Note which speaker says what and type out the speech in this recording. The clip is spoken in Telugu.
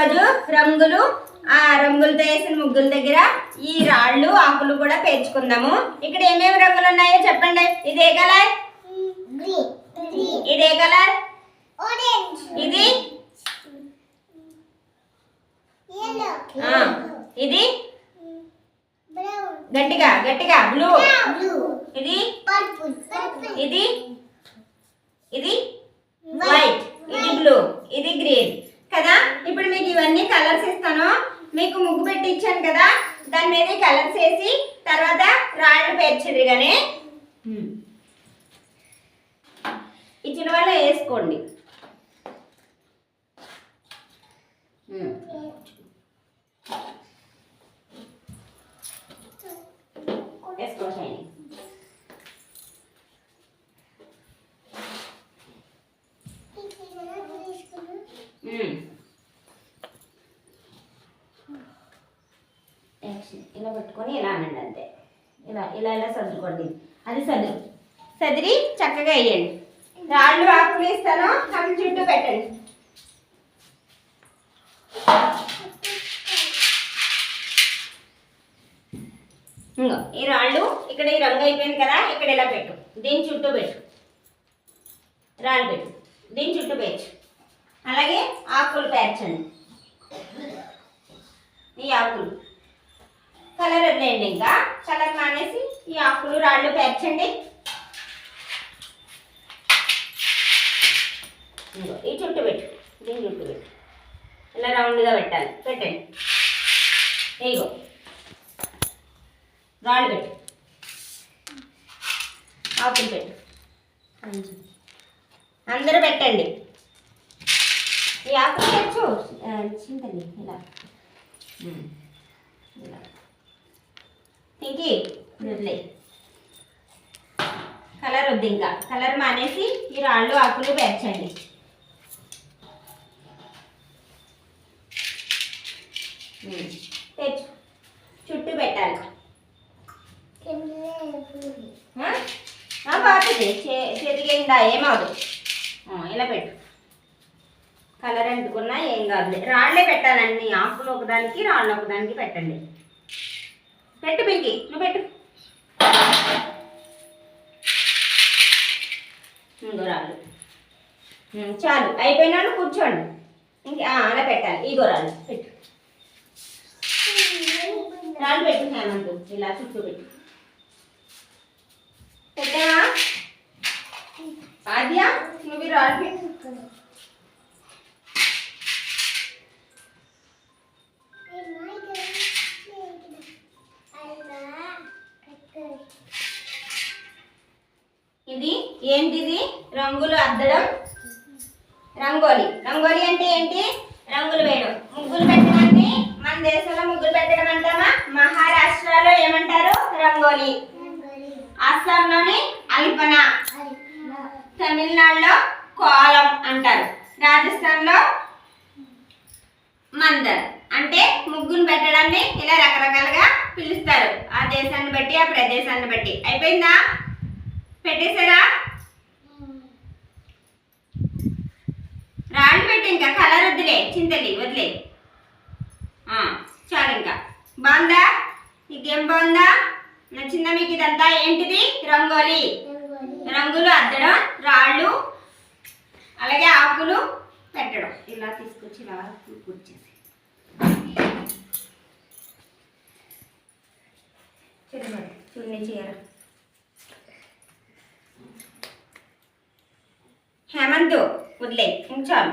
Speaker 1: ఈరోజు రంగులు ఆ రంగులతో వేసిన ముగ్గుల దగ్గర ఈ రాళ్ళు ఆకులు కూడా పేర్చుకుందాము. ఇక్కడ ఏమేమి రంగులు ఉన్నాయో చెప్పండి. ఇదే కలర్? ఇదే కలర్? ఇది? ఇది? గట్టిగా గట్టిగా బ్లూ ఇది? ఇది వైట్ ఇది బ్లూ ఇది గ్రీన్ కదా ఇప్పుడు మీకు ఇవన్నీ కలర్స్ ఇస్తాను మీకు ముగ్గు పెట్టి ఇచ్చాను కదా దాని మీద కలర్స్ వేసి తర్వాత రాళ్ళు పేర్చిరు కానీ. ఇచ్చిన వాళ్ళు వేసుకోండి. పెట్టుకొని ఇలా అనండి అంతే. ఇలా ఇలా ఇలా సర్దుకోండి. అది సదురు సదిరి చక్కగా వేయండి. రాళ్ళు ఆకులు ఇస్తాను అవి చుట్టూ పెట్టండి. ఇంగో ఈ రాళ్ళు ఇక్కడ ఈ రంగు అయిపోయింది కదా ఇక్కడ ఇలా పెట్టు. దీని చుట్టూ పెట్టు. రాళ్ళు పెట్టు. దీని చుట్టూ పేర్చు అలాగే ఆకులు పేర్చండి. ఈ ఆకులు. కలర్ వదిలేయండి ఇంకా. కలర్ మానేసి ఈ ఆకులు రాళ్ళు పేర్చండి. ఈ చుట్టూ పెట్టు. దీని చుట్టూ పెట్టు. ఇలా రౌండ్గా పెట్టాలి. పెట్టండి. ఇగో రాళ్ళు పెట్టు. ఆకులు పెట్టు. అందరూ పెట్టండి. ఈ ఆకులు పెట్టు. చింతని ఇలా. దీనికి వదిలే కలర్ వద్దు ఇంకా. కలర్ మానేసి ఈ రాళ్ళు ఆకులు పేర్చండి. Hmm. తెచ్చు. చుట్టూ పెట్టాలి. Hmm? బాగుంది. చెదిగిందా చేతికి ఏమవదు ఇలా పెట్టు. కలర్ అంటుకున్నా ఏం కాదు రాళ్ళే పెట్టాలండి ఆకులు ఒకదానికి రాళ్ళు ఒకదానికి పెట్టండి. పెట్టు బింకి నువ్వు పెట్టు. ఇంకో రాళ్ళు. చాలు అయిపోయినాను కూర్చోండి. ఇంక అలా పెట్టాలి. ఇగో రాళ్ళు పెట్టు. రాళ్ళు పెట్టు హేమంతు ఇలా చుట్టూ పెట్టు. పెట్టావా? ఆద్యా నువ్వు రాళ్ళు పెట్టు. ఏంటిది? రంగులు అద్దడం. రంగోలి. రంగోలి అంటే ఏంటి? రంగులు వేయడం. ముగ్గులు పెట్టడాన్ని మన దేశంలో ముగ్గులు పెట్టడం అంటామా? మహారాష్ట్రలో ఏమంటారు? రంగోలి. అస్సాంలోని అల్పన. తమిళనాడులో కోలం అంటారు. రాజస్థాన్లో మందర్. అంటే ముగ్గును పెట్టడాన్ని ఇలా రకరకాలుగా పిలుస్తారు. ఆ దేశాన్ని బట్టి ఆ ప్రదేశాన్ని బట్టి. అయిపోయిందా? పెట్టేశారా? పెట్టి ఇంకా కలర్ వద్దులే చింతలి వదిలే. ఆ, చాలు ఇంకా. బాగుందా? నీకేం బాగుందా? నచ్చిందా మీకు ఇదంతా? ఏంటిది? రంగోలి. రంగులు. అద్దడం రాళ్ళు అలాగే ఆకులు పెట్టడం. ఇలా తీసుకొచ్చి ఇలా కూర్చేసి చూడండి చీర హేమంత్ వదిలే ఉంచాను.